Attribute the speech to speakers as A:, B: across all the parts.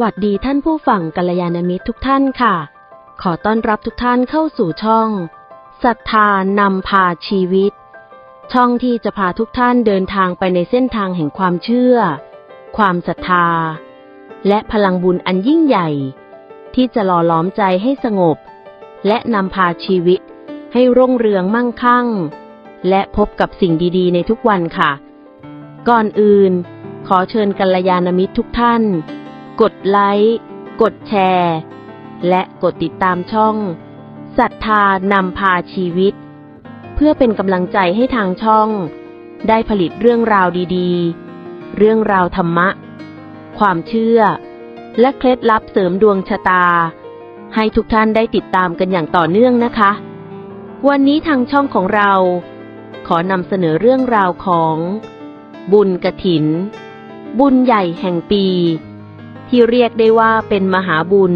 A: วัสดีท่านผู้ฟังกัลยาณมิตรทุกท่านค่ะ ขอต้อนรับทุกท่านเข้าสู่ช่องศรัทธานำพาชีวิต ช่องที่จะพาทุกท่านเดินทางไปในเส้นทางแห่งความเชื่อ ความศรัทธา และพลังบุญอันยิ่งใหญ่ ที่จะหล่อหลอมใจให้สงบ และนำพาชีวิต ให้รุ่งเรืองมั่งคั่ง และพบกับสิ่งดีๆ ในทุกวันค่ะ ก่อนอื่น ขอเชิญกัลยาณมิตรทุกท่าน กดไลค์ กดแชร์ และกดติดตามช่องศรัทธานำพาชีวิต เพื่อเป็นกำลังใจให้ทางช่อง ได้ผลิตเรื่องราวดีๆ เรื่องราวธรรมะ ความเชื่อ และเคล็ดลับเสริมดวงชะตา ให้ทุกท่านได้ติดตามกันอย่างต่อเนื่องนะคะ วันนี้ทางช่องของเรา ขอนำเสนอเรื่องราวของ บุญกระถิน บุญใหญ่แห่งปี ที่เรียกได้ว่าเป็นมหาบุญ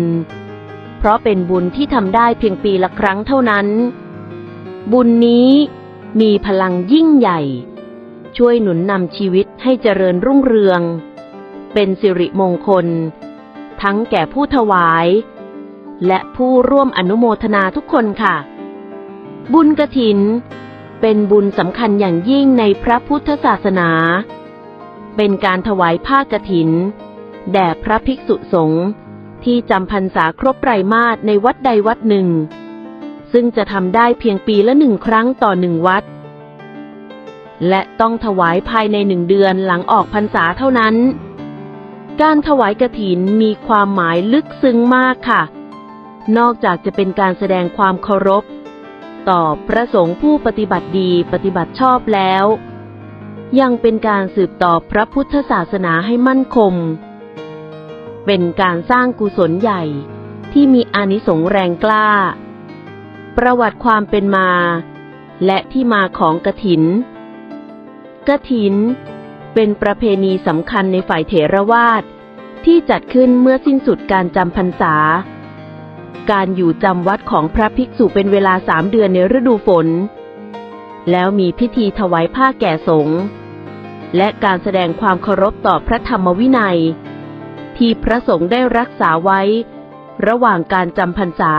A: เพราะเป็นบุญที่ทำได้เพียงปีละครั้งเท่านั้น บุญนี้มีพลังยิ่งใหญ่ ช่วยหนุนนำชีวิตให้เจริญรุ่งเรือง เป็นสิริมงคล ทั้งแก่ผู้ถวาย และผู้ร่วมอนุโมทนาทุกคนค่ะ บุญกระถิน เป็นบุญสำคัญอย่างยิ่งในพระพุทธศาสนา เป็นการถวายผ้ากฐิน แด่พระภิกษุสงฆ์ที่จำพรรษาครบไตรมาสในวัดใดวัดหนึ่ง ซึ่งจะทำได้เพียงปีละหนึ่งครั้งต่อหนึ่งวัด และต้องถวายภายในหนึ่งเดือนหลังออกพรรษาเท่านั้น การถวายกฐินมีความหมายลึกซึ้งมากค่ะ นอกจากจะเป็นการแสดงความเคารพ ต่อพระสงฆ์ผู้ปฏิบัติดีปฏิบัติชอบแล้ว ยังเป็นการสืบต่อพระพุทธศาสนาให้มั่นคง เป็นการสร้างกุศลใหญ่ที่มีอานิสงส์แรงกล้า ประวัติความเป็นมา และที่มาของกฐินกฐิน เป็นประเพณีสำคัญในฝ่ายเถรวาทที่จัดขึ้นเมื่อสิ้นสุดการจำพรรษา การอยู่จำวัดของพระภิกษุเป็นเวลาสามเดือนในฤดูฝน แล้วมีพิธีถวายผ้าแก่สงฆ์และการแสดงความเคารพต่อพระธรรมวินัย ที่พระสงฆ์ได้รักษาไว้ ระหว่างการจำพรรษา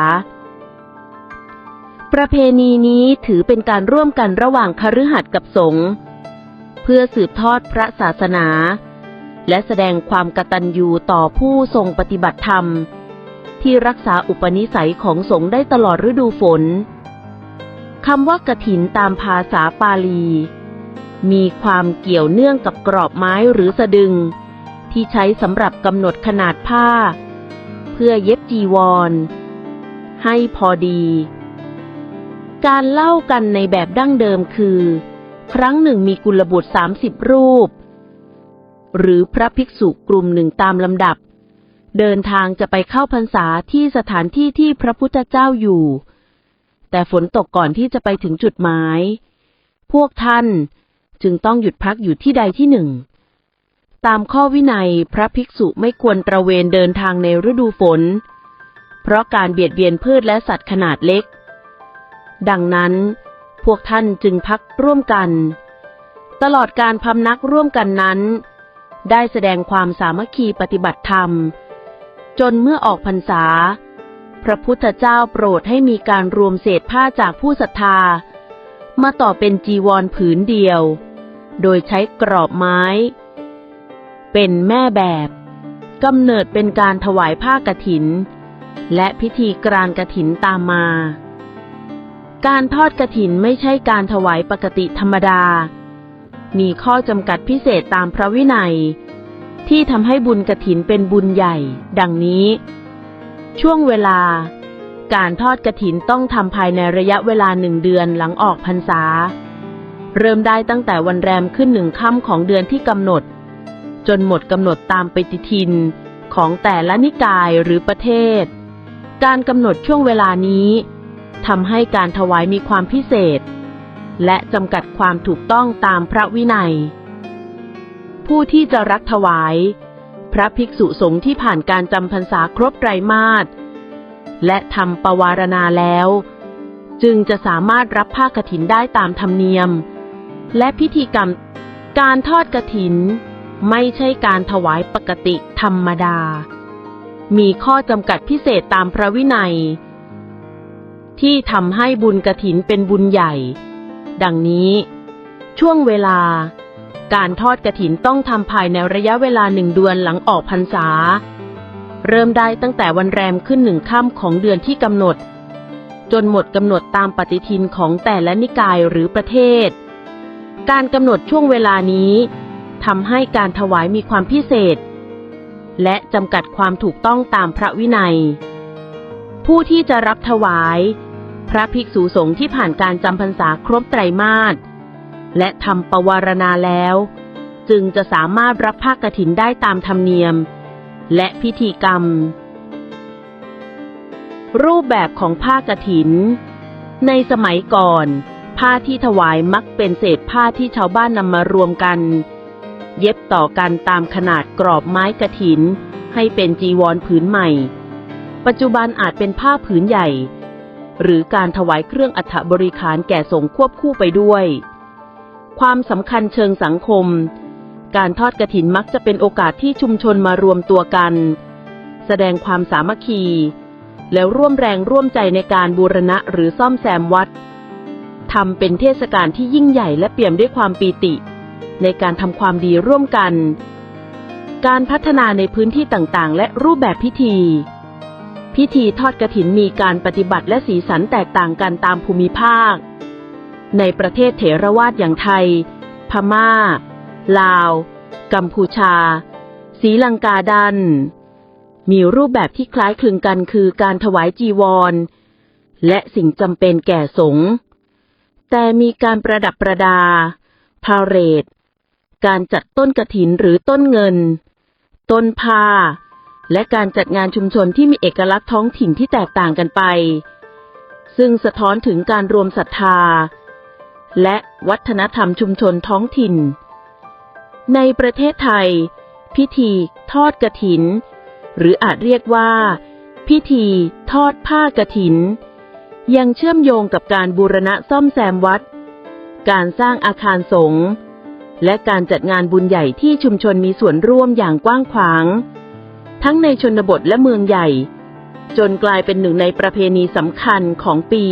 A: ประเพณีนี้ถือเป็นการร่วมกันระหว่างคฤหัสถ์กับสงฆ์เพื่อสืบทอดพระศาสนา และแสดงความกตัญญูต่อผู้ทรงปฏิบัติธรรม ที่รักษาอุปนิสัยของสงฆ์ได้ตลอดฤดูฝนคำว่ากถินตามภาษาปาลี มีความเกี่ยวเนื่องกับกรอบไม้หรือสะดึง ที่ใช้สำหรับกำหนดขนาดผ้า เพื่อเย็บจีวร ให้พอดี การเล่ากันในแบบดั้งเดิมคือ ครั้งหนึ่งมีกุลบุตรสามสิบรูป หรือพระภิกษุกลุ่มหนึ่งตามลำดับ เดินทางจะไปเข้าพรรษาที่สถานที่ที่พระพุทธเจ้าอยู่ แต่ฝนตกก่อนที่จะไปถึงจุดหมาย พวกท่านจึงต้องหยุดพักอยู่ที่ใดที่หนึ่ง ตามข้อวินัยพระภิกษุไม่ควรตระเวนเดินทางในฤดูฝน เพราะการเบียดเบียนพืชและสัตว์ขนาดเล็ก ดังนั้น พวกท่านจึงพักร่วมกัน ตลอดการพำนักร่วมกันนั้น ได้แสดงความสามัคคีปฏิบัติธรรม จนเมื่อออกพรรษา พระพุทธเจ้าโปรดให้มีการรวมเศษผ้าจากผู้ศรัทธา มาต่อเป็นจีวรผืนเดียว โดยใช้กรอบไม้ เป็นแม่แบบกำเนิดเป็นการถวายผ้ากฐิน และพิธีกรานกฐินตามมา การทอดกฐินไม่ใช่การถวายปกติธรรมดา มีข้อจำกัดพิเศษตามพระวินัย ที่ทำให้บุญกฐินเป็นบุญใหญ่ ดังนี้ ช่วงเวลา การทอดกฐินต้องทำภายในระยะเวลาหนึ่งเดือนหลังออกพรรษา เริ่มได้ตั้งแต่วันแรมขึ้นหนึ่งค่ำของเดือนที่กำหนด จนหมดกำหนดตามปฏิทินของแต่ละนิกายหรือประเทศ การกำหนดช่วงเวลานี้ทำให้การถวายมีความพิเศษ และจำกัดความถูกต้องตามพระวินัย ผู้ที่จะรักถวาย พระภิกษุสงฆ์ที่ผ่านการจำพรรษาครบไตรมาสและทำปวารณาแล้ว จึงจะสามารถรับผ้ากฐินได้ตามธรรมเนียม และพิธีกรรมการทอดกฐิน ไม่ใช่การถวายปกติธรรมดา มีข้อจำกัดพิเศษตามพระวินัย ที่ทำให้บุญกระถินเป็นบุญใหญ่ ดังนี้ ช่วงเวลา การทอดกระถินต้องทำภายในระยะเวลาหนึ่งเดือนหลังออกพรรษา เริ่มได้ตั้งแต่วันแรมขึ้นหนึ่งค่ำของเดือนที่กำหนด จนหมดกำหนดตามปฏิทินของแต่ละนิกายหรือประเทศ การกำหนดช่วงเวลานี้ ทำให้การถวายมีความพิเศษ และจำกัดความถูกต้องตามพระวินัย ผู้ที่จะรับถวาย พระภิกษุสงฆ์ที่ผ่านการจำพรรษาครบไตรมาสและทำปวารณาแล้ว จึงจะสามารถรับผ้ากฐินได้ตามธรรมเนียม และพิธีกรรม รูปแบบของผ้ากฐิน ในสมัยก่อนผ้าที่ถวายมักเป็นเศษผ้าที่ชาวบ้านนำมารวมกัน เย็บต่อกันตามขนาดกรอบไม้กฐิน ให้เป็นจีวรผืนใหม่ ปัจจุบันอาจเป็นผ้าผืนใหญ่ หรือการถวายเครื่องอัฐบริขารแก่สงฆ์ควบคู่ไปด้วย ความสำคัญเชิงสังคม การทอดกระถินมักจะเป็นโอกาสที่ชุมชนมารวมตัวกัน แสดงความสามัคคี แล้วร่วมแรงร่วมใจในการบูรณะหรือซ่อมแซมวัดทำเป็นเทศกาลที่ยิ่งใหญ่และเปี่ยมด้วยความปีติ ในการทำความดีร่วมกัน การพัฒนาในพื้นที่ต่างๆ และรูปแบบพิธี พิธีทอดกระถินมีการปฏิบัติและสีสันแตกต่างกันตามภูมิภาค ในประเทศเถรวาทอย่างไทย พม่า ลาว กัมพูชาศรีลังกาดัน มีรูปแบบที่คล้ายคลึงกันคือการถวายจีวร และสิ่งจำเป็นแก่สงฆ์แต่มีการประดับประดา พาเรดการจัดต้นกระถินหรือต้นเงิน ต้นผ้า และการจัดงานชุมชนที่มีเอกลักษณ์ท้องถิ่นที่แตกต่างกันไป ซึ่งสะท้อนถึงการรวมศรัทธา และวัฒนธรรมชุมชนท้องถิ่น ในประเทศไทย พิธีทอดกระถิน หรืออาจเรียกว่า พิธีทอดผ้ากระถิน ยังเชื่อมโยงกับการบูรณะซ่อมแซมวัด การสร้างอาคารสงฆ์และการจัดงานบุญใหญ่ที่ชุมชนมีส่วนร่วมอย่างกว้างขวาง ทั้งในชนบทและเมืองใหญ่ จนกลายเป็นหนึ่งในประเพณีสำคัญของปี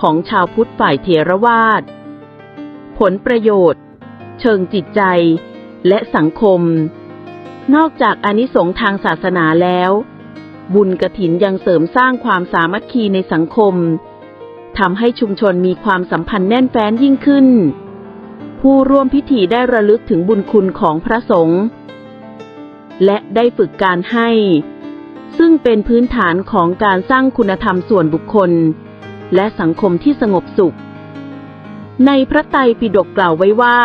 A: ของชาวพุทธฝ่ายเถรวาทผลประโยชน์ เชิงจิตใจ และสังคม นอกจากอานิสงส์ทางศาสนาแล้ว บุญกระถินยังเสริมสร้างความสามัคคีในสังคม ทำให้ชุมชนมีความสัมพันธ์แน่นแฟ้นยิ่งขึ้น ผู้ร่วมพิธีได้ระลึกถึงบุญคุณของพระสงฆ์และได้ฝึกการให้ ซึ่งเป็นพื้นฐานของการสร้างคุณธรรมส่วนบุคคล และสังคมที่สงบสุข ในพระไตรปิฎกกล่าวไว้ว่า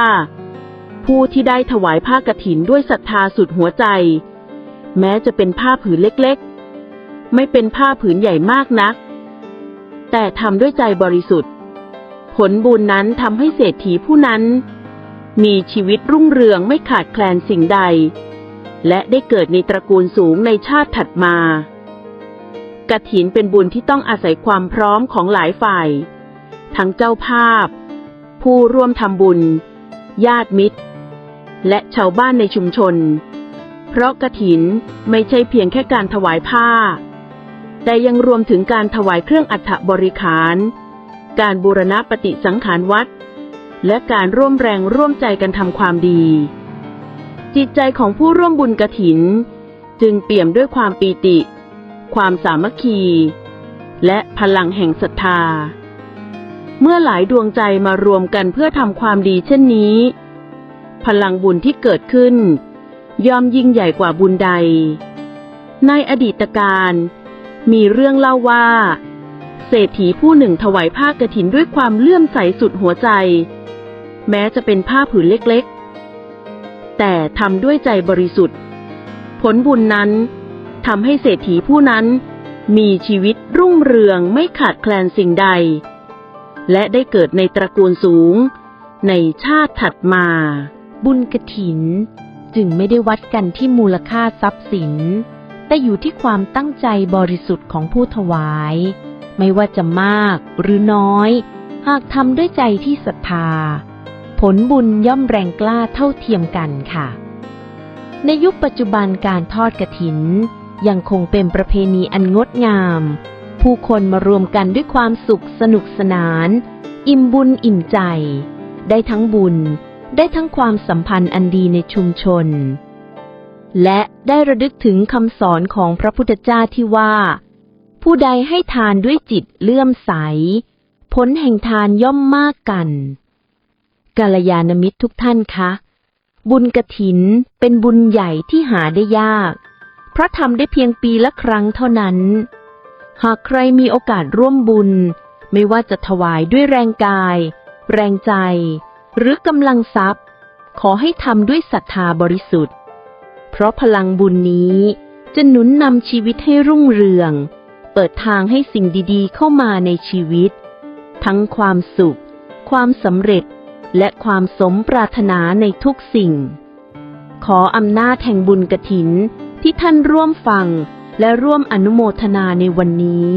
A: ผู้ที่ได้ถวายผ้ากฐินด้วยศรัทธาสุดหัวใจ แม้จะเป็นผ้าผืนเล็กๆ ไม่เป็นผ้าผืนใหญ่มากนัก แต่ทำด้วยใจบริสุทธิ์ ผลบุญนั้นทำให้เศรษฐีผู้นั้น มีชีวิตรุ่งเรืองไม่ขาดแคลนสิ่งใด และได้เกิดในตระกูลสูงในชาติถัดมากฐินเป็นบุญที่ต้องอาศัยความพร้อมของหลายฝ่าย ทั้งเจ้าภาพ ผู้ร่วมทำบุญ ญาติมิตร และชาวบ้านในชุมชน เพราะกฐินไม่ใช่เพียงแค่การถวายผ้า แต่ยังรวมถึงการถวายเครื่องอัฐบริขาร การบูรณะปฏิสังขารวัด และการร่วมแรงร่วมใจกันทำความดี จิตใจของผู้ร่วมบุญกฐิน จึงเปี่ยมด้วยความปีติ ความสามัคคี และพลังแห่งศรัทธา เมื่อหลายดวงใจมารวมกันเพื่อทำความดีเช่นนี้ พลังบุญที่เกิดขึ้น ย่อมยิ่งใหญ่กว่าบุญใด ในอดีตการ มีเรื่องเล่าว่า เศรษฐีผู้หนึ่งถวายผ้ากฐินด้วยความเลื่อมใสสุดหัวใจ แม้จะเป็นผ้าผืนเล็กๆ แต่ทำด้วยใจบริสุทธิ์ ผลบุญนั้นทำให้เศรษฐีผู้นั้น มีชีวิตรุ่งเรืองไม่ขาดแคลนสิ่งใด และได้เกิดในตระกูลสูง ในชาติถัดมา
B: บุญกระถิน จึงไม่ได้วัดกันที่มูลค่าทรัพย์สิน แต่อยู่ที่ความตั้งใจบริสุทธิ์ของผู้ถวาย ไม่ว่าจะมากหรือน้อย หากทำด้วยใจที่ศรัทธา ผลบุญย่อมแรงกล้าเท่าเทียมกันค่ะ ในยุคปัจจุบันการทอดกระถิน ยังคงเป็นประเพณีอันงดงาม ผู้คนมารวมกันด้วยความสุขสนุกสนาน อิ่มบุญอิ่มใจ ได้ทั้งบุญ ได้ทั้งความสัมพันธ์อันดีในชุมชน และได้ระลึกถึงคำสอนของพระพุทธเจ้าที่ว่า ผู้ใดให้ทานด้วยจิตเลื่อมใส ผลแห่งทานย่อมมากกันกาลยานมิตรทุกท่านคะ บุญกระถินเป็นบุญใหญ่ที่หาได้ยาก เพราะทำได้เพียงปีละครั้งเท่านั้น หากใครมีโอกาสร่วมบุญ ไม่ว่าจะถวายด้วยแรงกาย แรงใจ หรือกำลังทรัพย์ ขอให้ทำด้วยศรัทธาบริสุทธิ์ เพราะพลังบุญนี้ จะหนุนนำชีวิตให้รุ่งเรือง เปิดทางให้สิ่งดีๆ เข้ามาในชีวิต ทั้งความสุข ความสำเร็จ และความสมปรารถนาในทุกสิ่ง ขออำนาจแห่งบุญกระถินที่ท่านร่วมฟังและร่วมอนุโมทนาในวันนี้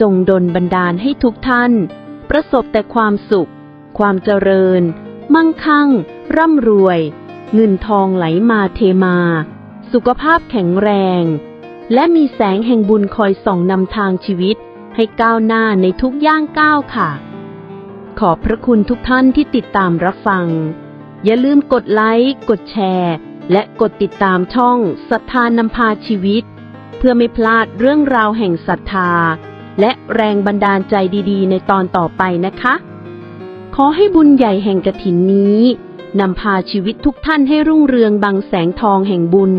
B: จงดลบันดาลให้ทุกท่าน ประสบแต่ความสุข ความเจริญ มั่งคั่ง ร่ำรวย เงินทองไหลมาเทมา สุขภาพแข็งแรง และมีแสงแห่งบุญคอยส่องนำทางชีวิต ให้ก้าวหน้าในทุกย่างก้าวค่ะ ขอบพระคุณทุกท่านที่ติดตามรับฟัง อย่าลืมกดไลค์ กดแชร์ และกดติดตามช่องศรัทธานำพาชีวิต เพื่อไม่พลาดเรื่องราวแห่งศรัทธา และแรงบันดาลใจดี ๆ ในตอนต่อไปนะคะ ขอให้บุญใหญ่แห่งกระถินนี้ นำพาชีวิตทุกท่านให้รุ่งเรืองบังแสงทองแห่งบุญ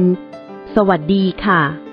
B: สวัสดีค่ะ